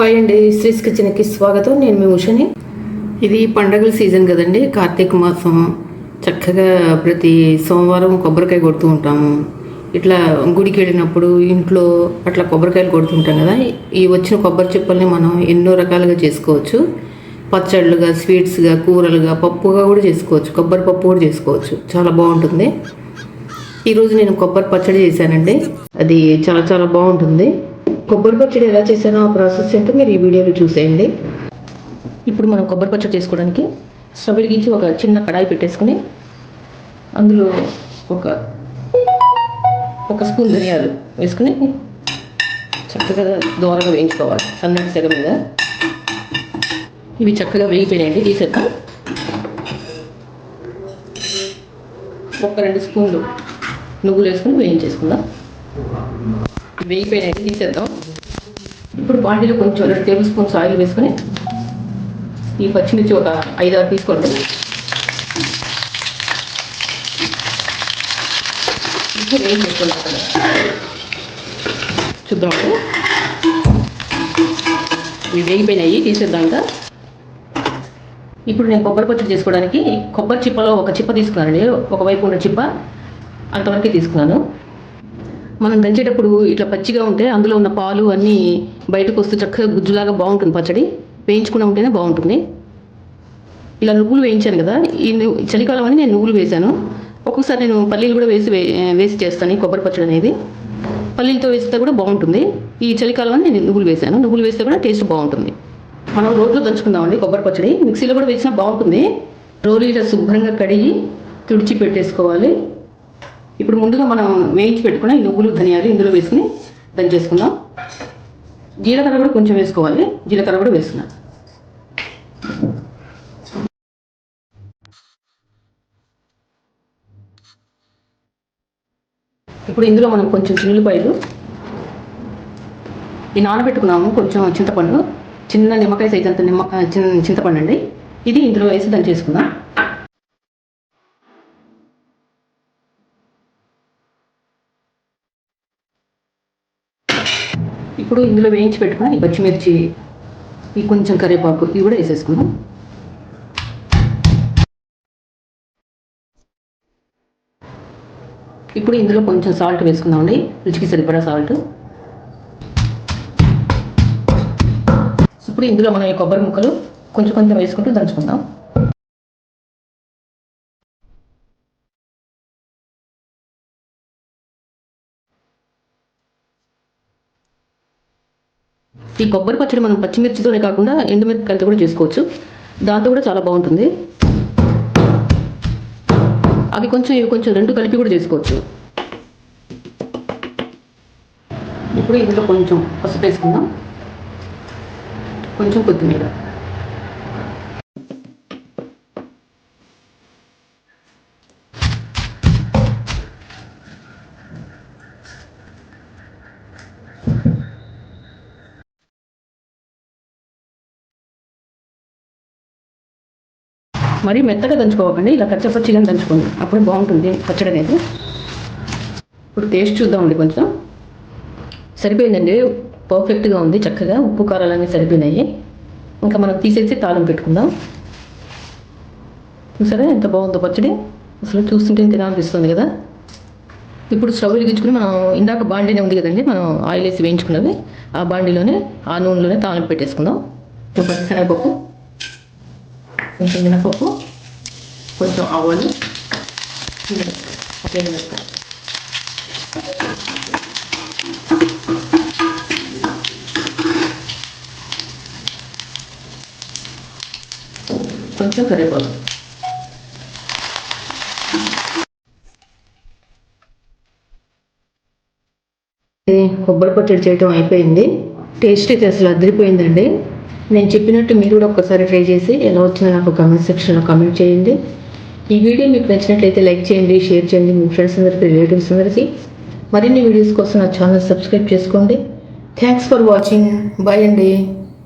Hi అండి శ్రీస్ కిచెన్కి స్వాగతం. నేను మీ ఉషని. ఇది పండగల సీజన్ కదండి కార్తీక మాసం. చక్కగా ప్రతి సోమవారం కొబ్బరికాయ కొడుతూ ఉంటాము. ఇట్లా గుడికి వెళ్ళినప్పుడు ఇంట్లో అట్లా కొబ్బరికాయలు కొడుతుంటాం కదా ఈ వచ్చిన కొబ్బరి చిప్పల్ని మనం ఎన్నో రకాలుగా చేసుకోవచ్చు. పచ్చళ్ళుగా స్వీట్స్గా కూరలుగా పప్పుగా కూడా చేసుకోవచ్చు. కొబ్బరి పప్పు కూడా చేసుకోవచ్చు. చాలా బాగుంటుంది. ఈరోజు నేను కొబ్బరి పచ్చడి చేశానండి. అది చాలా చాలా బాగుంటుంది. కొబ్బరి పచ్చడి ఎలా చేశానో ఆ ప్రాసెస్ ఏంటో మీరు ఈ వీడియోలో చూసేయండి. ఇప్పుడు మనం కొబ్బరి పచ్చడి చేసుకోవడానికి స్టవ్ వెలిగించి ఒక చిన్న కడాయి పెట్టేసుకుని అందులో ఒక ఒక స్పూన్ ధనియాలు వేసుకుని చక్కగా దోరగా వేయించుకోవాలి. సన్నటి సెగ మీద. ఇవి చక్కగా వేగిపోయినాయండి తీసేద్దాం. ఒక రెండు స్పూన్లు నువ్వులు వేసుకుని వేయించేసుకుందాం. వేగిపోయినాయి తీసేద్దాం ఇప్పుడు బాండీలో కొంచెం రెండు టేబుల్ స్పూన్స్ ఆయిల్ వేసుకొని ఈ పచ్చిమిర్చి ఒక ఐదు ఆరు తీసుకోండి చూద్దాం ఇవి వేగిపోయినాయి తీసేద్దాం ఇంకా. ఇప్పుడు నేను కొబ్బరి పచ్చడి చేసుకోవడానికి కొబ్బరి చిప్పలో ఒక చిప్ప తీసుకున్నానండి. ఒకవైపు ఉన్న చిప్ప అంతవరకే తీసుకున్నాను. మనం దంచేటప్పుడు ఇట్లా పచ్చిగా ఉంటే అందులో ఉన్న పాలు అన్నీ బయటకు వస్తే చక్కగా గుజ్జులాగా బాగుంటుంది పచ్చడి. వేయించుకుని ఉంటేనే బాగుంటుంది. ఇలా నువ్వులు వేయించాను కదా ఈ చలికాలం అని నేను నువ్వులు వేశాను. ఒక్కొక్కసారి నేను పల్లీలు కూడా వేసి వే- వేసి చేస్తాను ఈ కొబ్బరి పచ్చడి అనేది. పల్లీలతో వేస్తే కూడా బాగుంటుంది. ఈ చలికాలం అని నేను నువ్వులు వేశాను. నువ్వులు వేస్తే కూడా టేస్ట్ బాగుంటుంది. మనం రోట్లో దంచుకుందామండి కొబ్బరి పచ్చడి. మిక్సీలో కూడా వేసినా బాగుంటుంది. రోలు ఇలా శుభ్రంగా కడిగి తుడిచి పెట్టేసుకోవాలి. ఇప్పుడు ముందుగా మనం వేయించి పెట్టుకున్న ఈ నువ్వులు ధనియాలు ఇందులో వేసుకుని దంచేసుకుందాం జీలకర్ర కూడా కొంచెం వేసుకోవాలి. జీలకర్ర కూడా వేసుకున్నాను ఇప్పుడు ఇందులో మనం కొంచెం చిల్లిపాయలు ఈ నానబెట్టుకున్నాము కొంచెం చింతపండు. చిన్న నిమ్మకాయ సైజ్ అంత నిమ్మ చిన్న చింతపండు అండి. ఇది ఇందులో వేసి దంచేసుకుందాం ఇప్పుడు ఇందులో వేయించి పెట్టుకుని ఈ పచ్చిమిర్చి ఈ కొంచెం కరివేపాకు ఇవి కూడా వేసేసుకుందాం. ఇప్పుడు ఇందులో కొంచెం సాల్ట్ వేసుకుందామండి రుచికి సరిపడా సాల్ట్. ఇప్పుడు ఇందులో మనం ఈ కొబ్బరి ముక్కలు కొంచెం కొంచెం వేసుకుంటూ దంచుకుందాం. ఈ కొబ్బరి పచ్చడి మనం పచ్చిమిర్చితోనే కాకుండా ఎండుమిరపకాయలతో కూడా చేసుకోవచ్చు. దాంతో కూడా చాలా బాగుంటుంది. అవి కొంచెం ఇవి కొంచెం రెండు కలిపి కూడా చేసుకోవచ్చు. ఇప్పుడు ఇందులో కొంచెం పసుపు వేసుకుందాం. కొంచెం కొత్తిమీర. మరి మెత్తగా దంచుకోకండి ఇలా కచ్చపచ్చిగా దంచుకోండి. అప్పుడు బాగుంటుంది పచ్చడి అనేది ఇప్పుడు టేస్ట్ చూద్దామండి కొంచెం. సరిపోయిందండి పర్ఫెక్ట్గా ఉంది చక్కగా. ఉప్పు కారాలన్నీ సరిపోయినాయి. ఇంకా మనం తీసేసి తాళం పెట్టుకుందాం. చూసారా ఎంత బాగుందో పచ్చడి? అసలు చూస్తుంటే తినాలనిపిస్తుంది కదా. ఇప్పుడు స్టవ్ వెలిగించుకుని మనం ఇందాక బాండీనే ఉంది కదండి మనం ఆయిల్ వేసి వేయించుకున్నవి ఆ బాండీలోనే ఆ నూనెలోనే తాళం పెట్టేసుకుందాం. ఇప్పుడు కొంచెం మినపప్పు కొంచెం ఆవాలు అట్లే మిరపకాయ కొంచెం కరివేపాకు కొబ్బరి పచ్చడి చేయటం అయిపోయింది. టేస్ట్ అయితే అసలు అదిరిపోయిందండి. నేను చెప్పినట్టు మీరు కూడా ఒక్కసారి ట్రై చేసి ఎలా వచ్చిందో నాకు కామెంట్ సెక్షన్లో కామెంట్ చేయండి. ఈ వీడియో మీకు నచ్చినట్లయితే లైక్ చేయండి షేర్ చేయండి మీ ఫ్రెండ్స్ అందరికీ రిలేటివ్స్ అందరికీ. మరిన్ని వీడియోస్ కోసం నా ఛానల్ సబ్స్క్రైబ్ చేసుకోండి. థ్యాంక్స్ ఫర్ వాచింగ్ బాయ్ అండి.